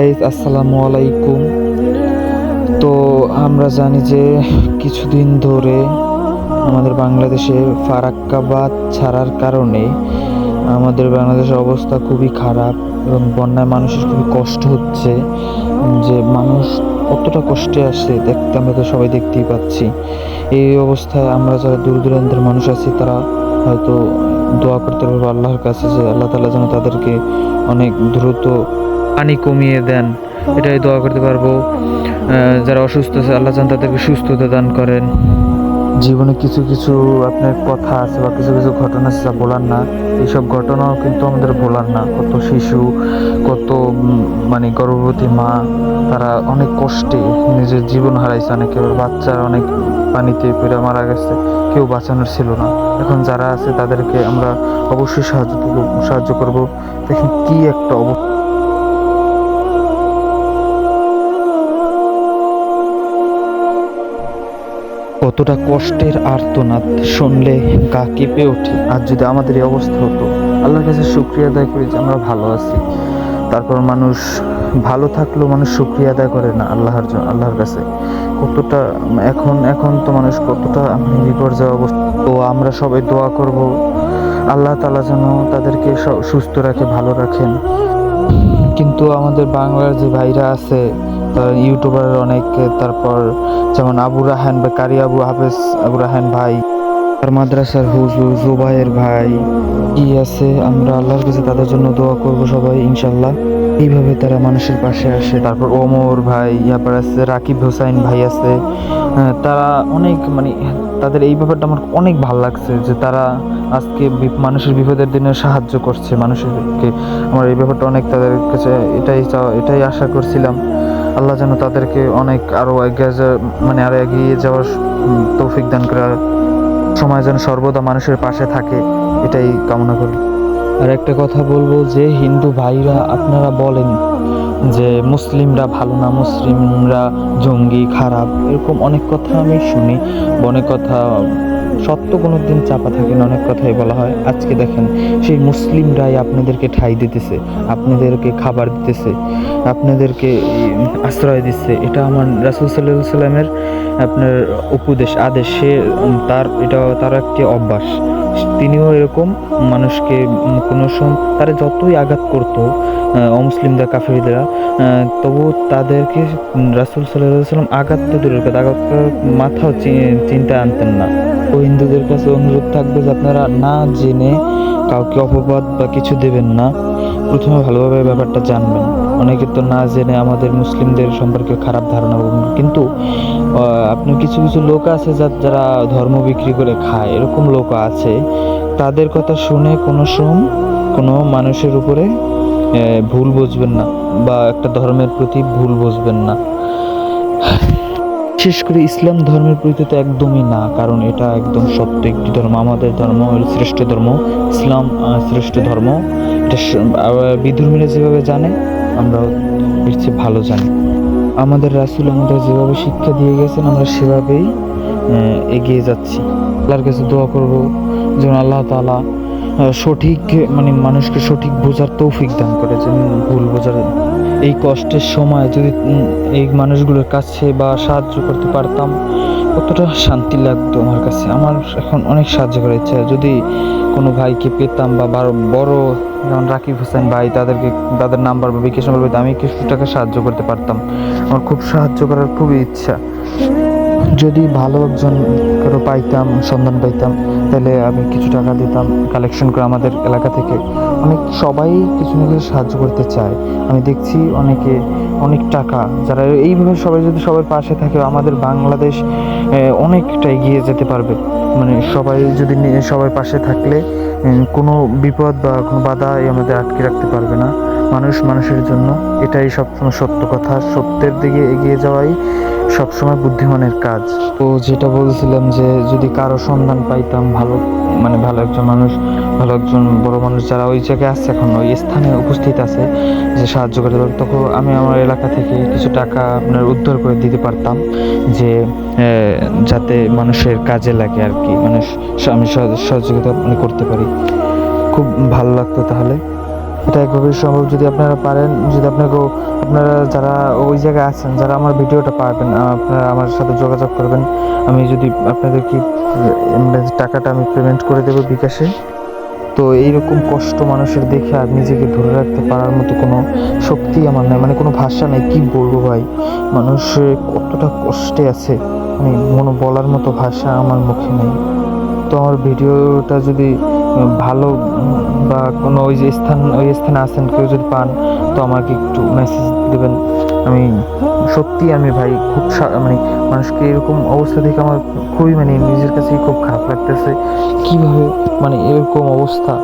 Guys আসসালামু আলাইকুম। তো আমরা জানি যে কিছুদিন ধরে আমাদের বাংলাদেশে ফারাক্কাবাদ ছাড়ার কারণে আমাদের বাংলাদেশের অবস্থা খুবই খারাপ এবং বন্যায় মানুষের খুবই কষ্ট হচ্ছে। যে মানুষ কতটা কষ্টে আসে দেখতে আমরা তো সবাই দেখতেই পাচ্ছি। এই অবস্থায় আমরা যারা দূর দূরান্তের মানুষ আছি, তারা হয়তো দোয়া করতে পারব আল্লাহর কাছে যে আল্লাহ তালা যেন তাদেরকে অনেক দ্রুত পানি কমিয়ে দেন। এটাই দোয়া করতে পারব। যারা অসুস্থ আছে আল্লাহ যেন তাদেরকে সুস্থতা দান করেন। জীবনে কিছু কিছু আপনার কথা আছে বা কিছু কিছু ঘটনা আছে যা বলার না। এইসব ঘটনাও কিন্তু আমাদের বলার না। কত শিশু কত মানে গর্ভবতী মা তারা অনেক কষ্টে নিজের জীবন হারাইছে। অনেকে বাচ্চারা অনেক পানিতে পড়ে মারা গেছে। কেউ বাঁচানোর ছিল না। এখন যারা আছে তাদেরকে আমরা অবশ্যই সাহায্য সাহায্য করব। দেখেন কি একটা অবস্থা। কতটা কষ্টের আর্তনাদ শুনলে গা কেঁপে ওঠে। আর যদি আমাদের এই অবস্থা হতো, আল্লাহর কাছে শুক্রিয়া আদায় করি যে আমরা ভালো আছি। তারপর মানুষ ভালো থাকলেও মানুষ শুক্রিয়া আদায় করে না আল্লাহর আল্লাহর কাছে। কতটা, এখন এখন তো মানুষ কতটা মানে বিপর্যয় অবস্থা। তো আমরা সবাই দোয়া করব, আল্লাহ তালা যেন তাদেরকে সুস্থ রাখে, ভালো রাখেন। কিন্তু আমাদের বাংলার যে ভাইরা আছে ইউটিউবার অনেক তারপর যেমন আবু রাহান বা কারি আবু হাফেজ, আবু রাহান ভাই আর মাদ্রাসার হুজুর জুবাইয়ের ভাই, কি আছে? আমরা আল্লাহর কাছে তাদের জন্য দোয়া করব সবাই ইনশাল্লাহ এইভাবে তারা মানুষের পাশে আসে। তারপর ওমর ভাই ইয়ারপর আছে, রাকিব হোসাইন ভাই আছে। তারা অনেক মানে তাদের এই ব্যাপারটা আমার অনেক ভালো লাগছে যে তারা আজকে মানুষের বিপদের দিনে সাহায্য করছে মানুষকে আমার এই ব্যাপারটা অনেক তাদের কাছে এটাই চাওয়া, এটাই আশা করছিলাম। আল্লাহ যেন তাদেরকে অনেক আরও এগিয়ে মানে আরও এগিয়ে যাওয়ার তৌফিক দান করার সময় যেন সর্বদা মানুষের পাশে থাকে, এটাই কামনা করি। আর একটা কথা বলব যে, হিন্দু ভাইরা আপনারা বলেন যে, মুসলিমরা ভালো না, মুসলিমরা জঙ্গি, খারাপ, এরকম অনেক কথা আমি শুনি। অনেক কথা সত্য কোনো দিন চাপা থাকে না অনেক কথাই বলা হয়। আজকে দেখেন সেই মুসলিমরাই আপনাদেরকে ঠাই দিতেছে আপনাদেরকে খাবার দিতেছে আপনাদেরকে আশ্রয় দিচ্ছে। এটা আমার রাসুল সাল্লাহ সাল্লামের আপনার উপদেশ আদেশ। সে তার এটা তার একটি অভ্যাস। তিনিও এরকম মানুষকে কোনো সম তারা যতই আঘাত করতো কাফিররা আহ, তবু তাদেরকে রাসুল সাল্লাহ সাল্লাম আঘাত তো দূরের কথা আঘাত মাথাও চিন্তায় আনতেন না। ও হিন্দুদের কাছে অনুরোধ থাকবে যে আপনারা না জেনে কাউকে অপবাদ বা কিছু দেবেন না। প্রথমে ভালোভাবে ব্যাপারটা জানবেন। অনেকে তো না জেনে আমাদের মুসলিমদের সম্পর্কে খারাপ ধারণা করবেন কিন্তু আপনি কিছু কিছু লোক আছে যারা ধর্ম বিক্রি করে খায়। এরকম লোক আছে। তাদের কথা শুনে কোনো সময় কোনো মানুষের উপরে ভুল বুঝবেন না বা একটা ধর্মের প্রতি ভুল বুঝবেন না। বিশেষ করে ইসলাম ধর্মের প্রতি তো একদমই না কারণ এটা একদম সত্য একটি ধর্ম। আমাদের ধর্ম শ্রেষ্ঠ ধর্ম ইসলাম শ্রেষ্ঠ ধর্ম। এটা বিধর্মীরা যেভাবে জানে আমরাও এর চেয়ে ভালো জানি। আমাদের রাসুল আমাদের যেভাবে শিক্ষা দিয়ে গেছেন আমরা সেভাবেই এগিয়ে যাচ্ছি। আল্লাহর কাছে দোয়া করব যেন আল্লাহ আহ, সঠিক মানে মানুষকে সঠিক বোঝার তৌফিক দান করে যেন ভুল বোঝার এই কষ্টের সময় যদি এই মানুষগুলোর কাছে বা সাহায্য করতে পারতাম, কতটা শান্তি লাগতো আমার কাছে। আমার এখন অনেক সাহায্য করার ইচ্ছা। যদি কোনো ভাইকে পেতাম বা বড় যেমন রাকিব হোসেন ভাই, তাদেরকে, তাদের নাম্বার বা বিকেশ নাম্বার আমি কিছু টাকা সাহায্য করতে পারতাম। আমার খুব সাহায্য করার খুবই ইচ্ছা। যদি ভালো একজন কারও পাইতাম, সন্ধান পাইতাম, তাহলে আমি কিছু টাকা দিতাম কালেকশন করে আমাদের এলাকা থেকে। অনেক সবাই কিছু না কিছু সাহায্য করতে চায় আমি দেখছি অনেকে অনেক টাকা, যারা এইভাবে সবাই যদি সবার পাশে থাকে, আমাদের বাংলাদেশ অনেকটা এগিয়ে যেতে পারবে। মানে সবাই যদি সবার পাশে থাকলে কোনো বিপদ বা কোনো বাধা আমাদের আটকে রাখতে পারবে না। মানুষ মানুষের জন্য, এটাই সবসময় সত্য কথা। সত্যের দিকে এগিয়ে যাওয়াই সবসময় বুদ্ধিমানের কাজ। তো যেটা বলছিলাম যে, যদি কারও সন্ধান পাইতাম ভালো মানে ভালো একজন মানুষ, ভালো একজন বড় মানুষ যারা ওই জায়গায় আছে এখন, ওই স্থানে উপস্থিত আছে, যে সাহায্য করতে পারবে তখন আমি আমার এলাকা থেকে কিছু টাকা আপনার উদ্ধার করে দিতে পারতাম যে যাতে মানুষের কাজে লাগে আর কি মানে স- আমি সহ- সহযোগিতা করতে পারি। খুব ভালো লাগতো তাহলে। এটা একভাবে সম্ভব। যদি আপনারা পারেন যদি আপনাকে আপনারা যারা ওই জায়গায় আছেন যারা আমার ভিডিওটা আহ, আপনারা আমার সাথে যোগাযোগ করবেন। আমি যদি আপনাদেরকে উম, টাকাটা আমি পেমেন্ট করে দেবো বিকাশে তো এইরকম কষ্ট মানুষের দেখে আর নিজেকে ধরে রাখতে পারার মতো কোনো শক্তি আমার নাই। মানে কোনো ভাষা নেই কী বলব ভাই? মানুষ কতটা কষ্টে আছে। মানে কোনো বলার মতো ভাষা আমার মুখে নেই। তো আমার ভিডিওটা যদি ভালো বা কোনো ওই যে স্থান, ওই স্থানে আছেন কেউ যদি পান, তো আমাকে একটু মেসেজ দেবেন। আমি সত্যি আমি ভাই খুব মানে মানুষকে এরকম অবস্থা দেখে আমার খুবই মানে নিজের কাছেই খুব খারাপ লাগতেছে। কীভাবে মানে এরকম অবস্থা?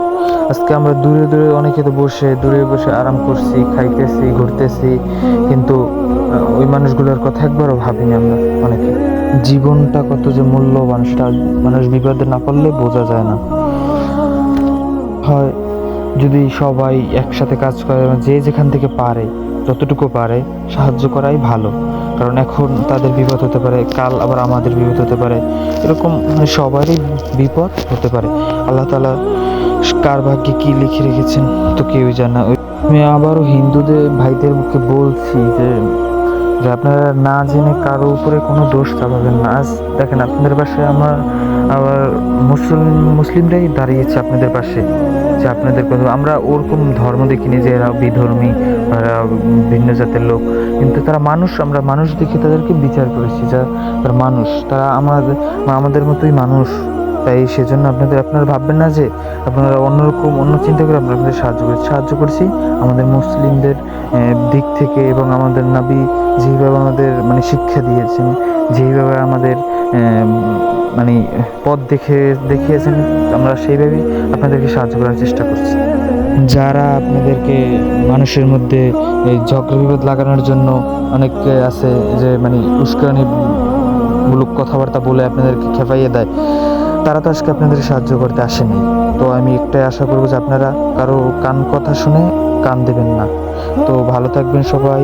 আজকে আমরা দূরে দূরে অনেকে তো বসে, দূরে বসে আরাম করছি, খাইতেছি, ঘুরতেছি, কিন্তু ওই মানুষগুলোর কথা একবারও ভাবিনি আমরা অনেকে। জীবনটা কত যে মূল্যবান, সেটা মানুষ বিপদে না পড়লে বোঝা যায় না। হয়, যদি সবাই একসাথে কাজ করে যে যেখান থেকে পারে, যতটুকু পারে, সাহায্য করাই ভালো। কারণ এখন তাদের বিপদ হতে পারে, কাল আবার আমাদের বিপদ হতে পারে। এরকম মানে সবারই বিপদ হতে পারে। আল্লাহ তালা কার ভাগ্যে কি লিখে রেখেছেন তো কেউই জানে আমি আবারও হিন্দুদের ভাইদের মুখে বলছি যে যে আপনারা না জেনে কারও উপরে কোনো দোষ চাপাবেন না। আজ দেখেন আপনাদের পাশে আমার আবার মুসলিম মুসলিমরাই দাঁড়িয়েছে আপনাদের পাশে। যে আপনাদের কথা, আমরা ওরকম ধর্ম দেখিনি যে এরা বিধর্মী, এরা ভিন্ন জাতের লোক। কিন্তু তারা মানুষ, আমরা মানুষ দেখে তাদেরকে বিচার করেছি যা তারা মানুষ। তারা আমাদের আমাদের মতোই মানুষ। তাই সেজন্য আপনাদের, আপনারা ভাববেন না যে আপনারা অন্যরকম, অন্য চিন্তা করে আমরা আপনাদের সাহায্য করেছি। সাহায্য করছি আমাদের মুসলিমদের দিক থেকে এবং আমাদের নাবি যেইভাবে আমাদের মানে শিক্ষা দিয়েছেন যেইভাবে আমাদের মানে পথ দেখে, দেখিয়েছেন, আমরা সেইভাবেই আপনাদেরকে সাহায্য করার চেষ্টা করছি। যারা আপনাদেরকে মানুষের মধ্যে এই ঝগড়া বিবাদ লাগানোর জন্য অনেক আছে যে মানে উস্কানি মূলক কথাবার্তা বলে আপনাদেরকে খেপাইয়ে দেয়, তারা তো আজকে আপনাদের সাহায্য করতে আসেনি। তো আমি একটাই আশা করব যে আপনারা কারও কান কথা শুনে কান দেবেন না। তো ভালো থাকবেন সবাই।